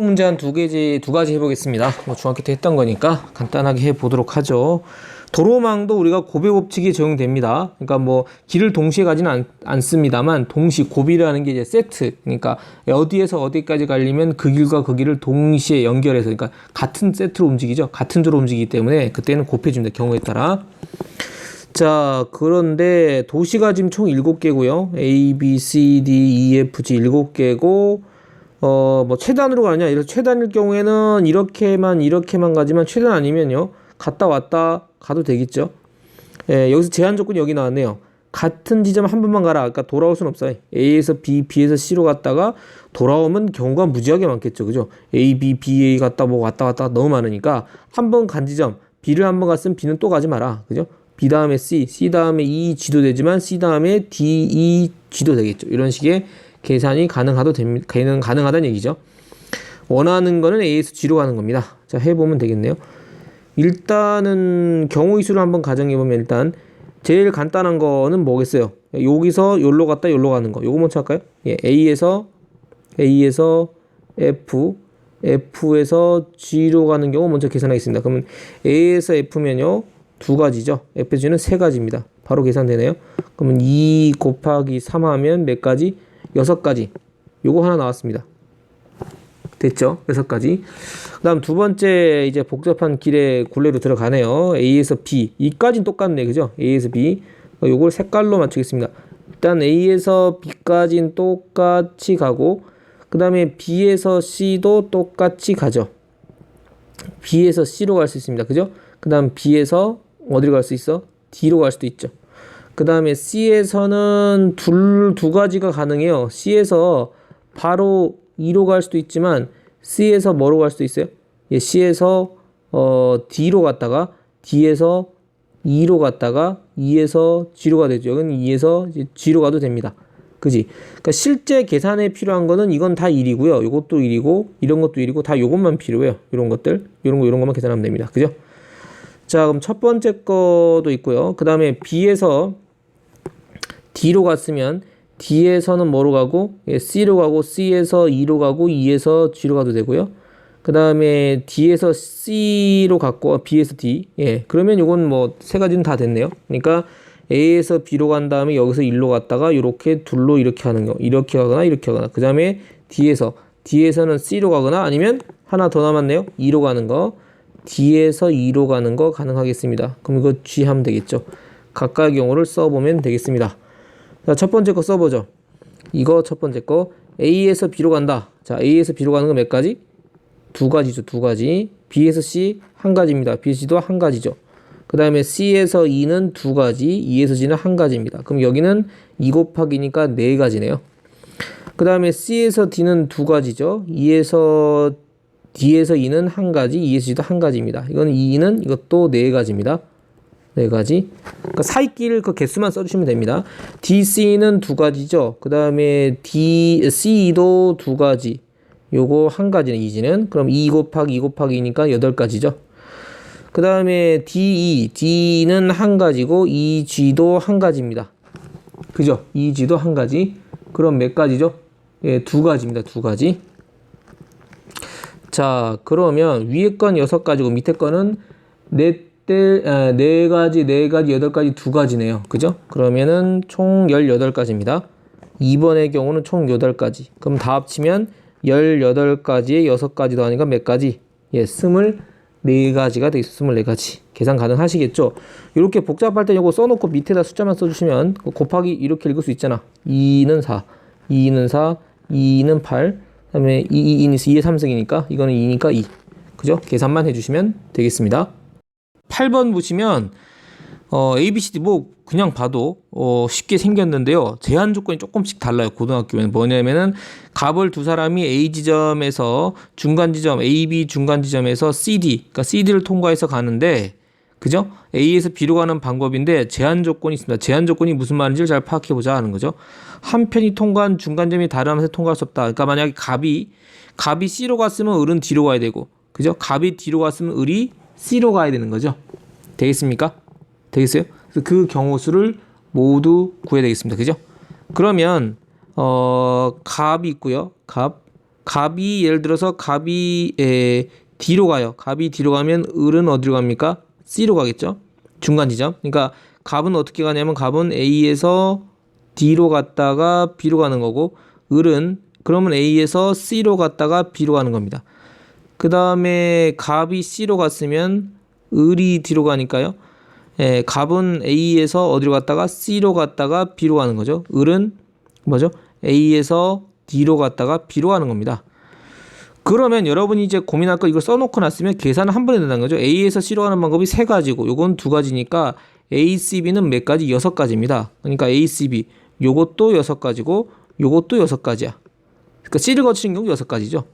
문제 한 두 개지 두 가지 해보겠습니다. 뭐 중학교 때 했던 거니까 간단하게 해보도록 하죠. 도로망도 우리가 고배 법칙이 적용됩니다. 그러니까 뭐 길을 동시에 가지는 않, 않습니다만 동시 고비라는 게 이제 세트. 그러니까 어디에서 어디까지 가려면 그 길과 그 길을 동시에 연결해서 그러니까 같은 세트로 움직이죠. 같은 도로 움직이기 때문에 그때는 곱해줍니다. 경우에 따라. 자, 그런데 도시가 지금 총 7개고요. A, B, C, D, E, F, G 7개고 어, 뭐 최단으로 가느냐? 이래서 최단일 경우에는 이렇게만 이렇게만 가지만 최단 아니면요. 갔다 왔다 가도 되겠죠. 예, 여기서 제한 조건이 여기 나왔네요. 같은 지점 한 번만 가라. 그러니까 돌아올 수는 없어요. A에서 B, B에서 C로 갔다가 돌아오면 경우가 무지하게 많겠죠. 그죠? A, B, B, A 갔다 뭐 왔다 갔다 너무 많으니까 한 번 간 지점 B를 한 번 갔으면 B는 또 가지 마라. 그죠? B 다음에 C, C 다음에 E, G도 되지만 C 다음에 D, E, G도 되겠죠. 이런 식의 계산이 가능하도 됩니다. 가능하다는 얘기죠. 원하는 거는 A에서 G로 가는 겁니다. 자, 해 보면 되겠네요. 일단은 경우의 수를 한번 가정해 보면 일단 제일 간단한 거는 뭐겠어요? 여기서 여기로 갔다 여기로 가는 거. 요거 먼저 할까요? 예, A에서 A에서 F, F에서 G로 가는 경우 먼저 계산하겠습니다. 그러면 A에서 F면요 두 가지죠. Fg는 세 가지입니다. 바로 계산되네요. 그러면 2 곱하기 3 하면 몇 가지? 여섯 가지. 요거 하나 나왔습니다. 됐죠? 여섯 가지. 그 다음 두 번째 이제 복잡한 길의 굴레로 들어가네요. A에서 B. 이까지는 똑같네. 그죠? A에서 B. 요걸 색깔로 맞추겠습니다. 일단 A에서 B까지는 똑같이 가고, 그 다음에 B에서 C도 똑같이 가죠. B에서 C로 갈 수 있습니다. 그죠? 그 다음 B에서 어디로 갈 수 있어? D로 갈 수도 있죠. 그 다음에 C에서는 둘, 두 가지가 가능해요. C에서 바로 2로 갈 수도 있지만 C에서 뭐로 갈 수도 있어요? 예, C에서 어, D로 갔다가 D에서 2로 갔다가 2에서 G로 가 되죠. 여기는 2에서 G로 가도 됩니다. 그지? 그러니까 실제 계산에 필요한 거는 이건 다 1이고요. 이것도 1이고 이런 것도 1이고 다 요것만 필요해요. 이런 것들. 이런 거 이런 것만 계산하면 됩니다. 그죠? 자, 그럼 첫 번째 거도 있고요. 그 다음에 B에서 D로 갔으면 D에서는 뭐로 가고 예, C로 가고 C에서 E로 가고 E에서 G로 가도 되고요. 그 다음에 D에서 C로 갔고 B에서 D. 예, 그러면 이건 뭐 세 가지는 다 됐네요. 그러니까 A에서 B로 간 다음에 여기서 1로 갔다가 이렇게 둘로 이렇게 하는 거. 이렇게 가거나 이렇게 하거나. 그 다음에 D에서 D에서는 C로 가거나 아니면 하나 더 남았네요. 2로 가는 거. D에서 2로 가는 거 가능하겠습니다. 그럼 이거 G 하면 되겠죠. 각각의 경우를 써보면 되겠습니다. 자, 첫 번째 거 써보죠. 이거 첫 번째 거 A에서 B로 간다. 자, A에서 B로 가는 거몇 가지? 두 가지죠. 두 가지. B에서 C 한 가지입니다. B에서 C도 한 가지죠. 그 다음에 C에서 E는 두 가지, E에서 G는 한 가지입니다. 그럼 여기는 2 곱하기니까 네 가지네요. 그 다음에 C에서 D는 두 가지죠. E에서 D에서 E는 한 가지, E에서 G도 한 가지입니다. 이거는 E는 이것도 네 가지입니다. 네 가지. 그러니까 사이끼를 그 개수만 써주시면 됩니다. DC는 두 가지죠. 그 다음에 D, CE도 두 가지. 요거 한 가지는 이지는. 그럼 2 곱하기 2 곱하기 2니까 여덟 가지죠. 그 다음에 DE, D는 한 가지고 EG도 한 가지입니다. 그죠? EG도 한 가지. 그럼 몇 가지죠? 예, 두 가지입니다. 두 가지. 자, 그러면 위에 건 여섯 가지고 밑에 거는 넷 때, 아, 네 가지, 네 가지, 여덟 가지, 두 가지네요. 그죠? 그러면은 총 18가지입니다. 2번의 경우는 총 8가지. 그럼 다 합치면 18가지에 6가지 더하니까 몇 가지? 예, 24가지가 되겠습니다. 24가지. 계산 가능하시겠죠? 이렇게 복잡할 때 이거 써놓고 밑에다 숫자만 써주시면 곱하기 이렇게 읽을 수 있잖아. 2는 4, 2는 4, 2는 8, 그 다음에 2, 2, 2, 2의 3승이니까 이거는 2니까 2. 그죠? 계산만 해주시면 되겠습니다. 8번 보시면 어, A, B, C, D 뭐 그냥 봐도 어, 쉽게 생겼는데요. 제한 조건이 조금씩 달라요. 고등학교에는 뭐냐면은 값을 두 사람이 A 지점에서 중간 지점 A, B 중간 지점에서 CD 그러니까 CD를 통과해서 가는데 그죠? A에서 B로 가는 방법인데 제한 조건이 있습니다. 제한 조건이 무슨 말인지를 잘 파악해 보자 하는 거죠. 한 편이 통과한 중간점이 다른 함에서 통과할 수 없다. 그러니까 만약에 값이 값이 C로 갔으면 을은 D로 가야 되고 그죠? 값이 D로 갔으면 을이 C로 가야 되는 거죠. 되겠습니까? 되겠어요? 그래서 그 경우 수를 모두 구해야 되겠습니다. 그죠? 그러면 어 값이 있고요. 값 갑이 예를 들어서 갑이 에, D로 가요. 갑이 D로 가면 을은 어디로 갑니까? C로 가겠죠. 중간 지점. 그러니까 갑은 어떻게 가냐면 갑은 A에서 D로 갔다가 B로 가는 거고 을은 그러면 A에서 C로 갔다가 B로 가는 겁니다. 그 다음에 갑이 C로 갔으면 을이 D로 가니까요. 예, 갑은 A에서 어디로 갔다가 C로 갔다가 B로 가는 거죠. 을은 뭐죠? A에서 D로 갔다가 B로 가는 겁니다. 그러면 여러분이 이제 고민할 거 이걸 써놓고 났으면 계산을 한 번에 된다는 거죠. A에서 C로 가는 방법이 세 가지고 요건 두 가지니까 A, C, B는 몇 가지? 여섯 가지입니다. 그러니까 A, C, B 요것도 여섯 가지고 요것도 여섯 가지야. 그러니까 C를 거치는 경우 여섯 가지죠.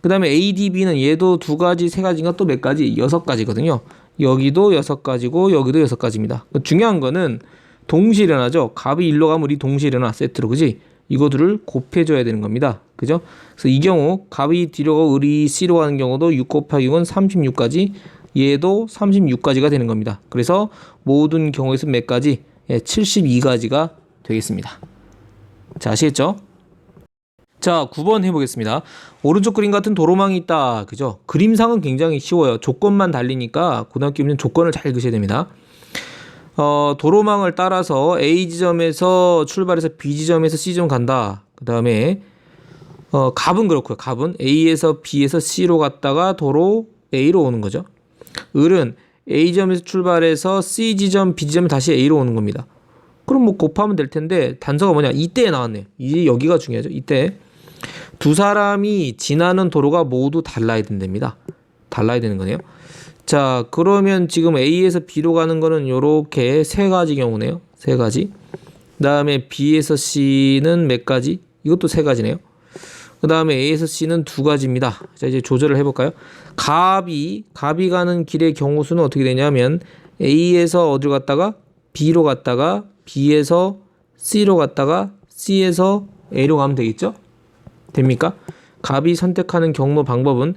그 다음에 A, D, B는 얘도 두 가지, 세 가지인가 또 몇 가지? 여섯 가지거든요. 여기도 여섯 가지고 여기도 여섯 가지입니다. 중요한 거는 동시에 일어나죠. 갑이 일로 가면 우리 동시에 일어나 세트로 그지? 이거들을 곱해줘야 되는 겁니다. 그죠? 그래서 이 경우 갑이 뒤로 가고 을이 C로 가는 경우도 6 곱하기 6은 36까지 얘도 36까지가 되는 겁니다. 그래서 모든 경우에서 몇 가지? 예, 72가지가 되겠습니다. 자, 아시겠죠? 자, 9번 해보겠습니다. 오른쪽 그림 같은 도로망이 있다. 그죠? 그림상은 굉장히 쉬워요. 조건만 달리니까 고등학교는 조건을 잘 그셔야 됩니다. 어, 도로망을 따라서 A 지점에서 출발해서 B 지점에서 C 지점 간다. 그 다음에 어, 갑은 그렇고요. 갑은 A에서 B에서 C로 갔다가 도로 A로 오는 거죠. 을은 A 지점에서 출발해서 C 지점, B 지점 다시 A로 오는 겁니다. 그럼 뭐 곱하면 될 텐데 단서가 뭐냐? 이때에 나왔네요. 이 여기가 중요하죠. 이때 두 사람이 지나는 도로가 모두 달라야 된답니다. 달라야 되는 거네요. 자, 그러면 지금 A에서 B로 가는 거는 요렇게 세 가지 경우네요. 세 가지. 그다음에 B에서 C는 몇 가지? 이것도 세 가지네요. 그 다음에 A에서 C는 두 가지입니다. 자, 이제 조절을 해 볼까요? 갑이 갑이 가는 길의 경우 수는 어떻게 되냐면 A에서 어디로 갔다가 B로 갔다가 B에서 C로 갔다가 C에서 A로 가면 되겠죠? 됩니까? 갑이 선택하는 경로 방법은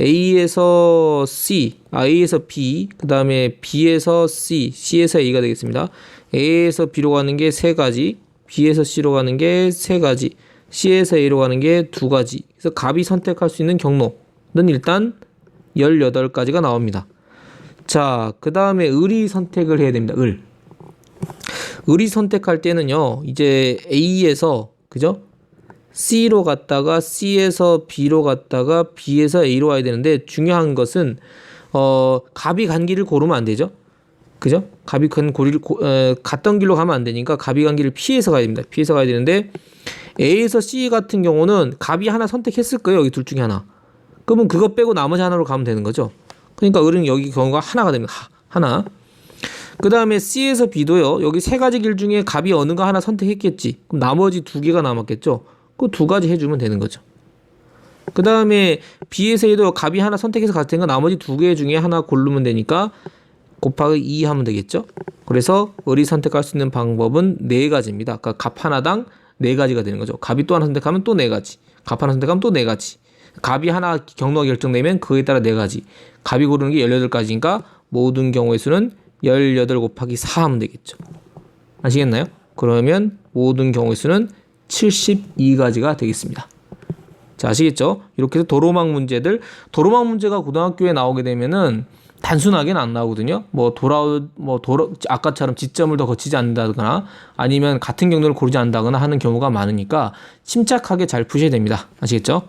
A에서 C, 아, A에서 B, 그 다음에 B에서 C, C에서 A가 되겠습니다. A에서 B로 가는 게 세 가지, B에서 C로 가는 게 세 가지, C에서 A로 가는 게 두 가지. 그래서 갑이 선택할 수 있는 경로는 일단 18가지가 나옵니다. 자, 그 다음에 을이 선택을 해야 됩니다. 을. 을이 선택할 때는요, 이제 A에서, 그죠? C로 갔다가 C에서 B로 갔다가 B에서 A로 와야 되는데 중요한 것은 어 갑이 간 길을 고르면 안 되죠. 그죠? 갑이 간 고리를 고, 에, 갔던 길로 가면 안 되니까 갑이 간 길을 피해서 가야 됩니다. 피해서 가야 되는데 A에서 C 같은 경우는 갑이 하나 선택했을 거예요. 여기 둘 중에 하나. 그러면 그거 빼고 나머지 하나로 가면 되는 거죠. 그러니까 을은 여기 경우가 하나가 됩니다. 하, 하나. 그 다음에 C에서 B도요. 여기 세 가지 길 중에 갑이 어느 거 하나 선택했겠지. 그럼 나머지 두 개가 남았겠죠. 그 두 가지 해주면 되는 거죠. 그 다음에 B에서 A도 갑이 하나 선택해서 갔을 테니까 나머지 두 개 중에 하나 고르면 되니까 곱하기 2 하면 되겠죠. 그래서 을이 선택할 수 있는 방법은 네 가지입니다. 그러니까 갑 하나당 네 가지가 되는 거죠. 갑이 또 하나 선택하면 또 네 가지. 갑 하나 선택하면 또 네 가지. 갑이 하나 경로가 결정되면 그에 따라 네 가지. 갑이 고르는 게 18가지니까 모든 경우의 수는 18 곱하기 4 하면 되겠죠. 아시겠나요? 그러면 모든 경우의 수는 72가지가 되겠습니다. 자, 아시겠죠? 이렇게 해서 도로망 문제들, 도로망 문제가 고등학교에 나오게 되면은 단순하게는 안 나오거든요. 뭐 돌아 뭐 도로 아까처럼 지점을 더 거치지 않는다거나 아니면 같은 경로를 고르지 않는다거나 하는 경우가 많으니까 침착하게 잘 푸셔야 됩니다. 아시겠죠?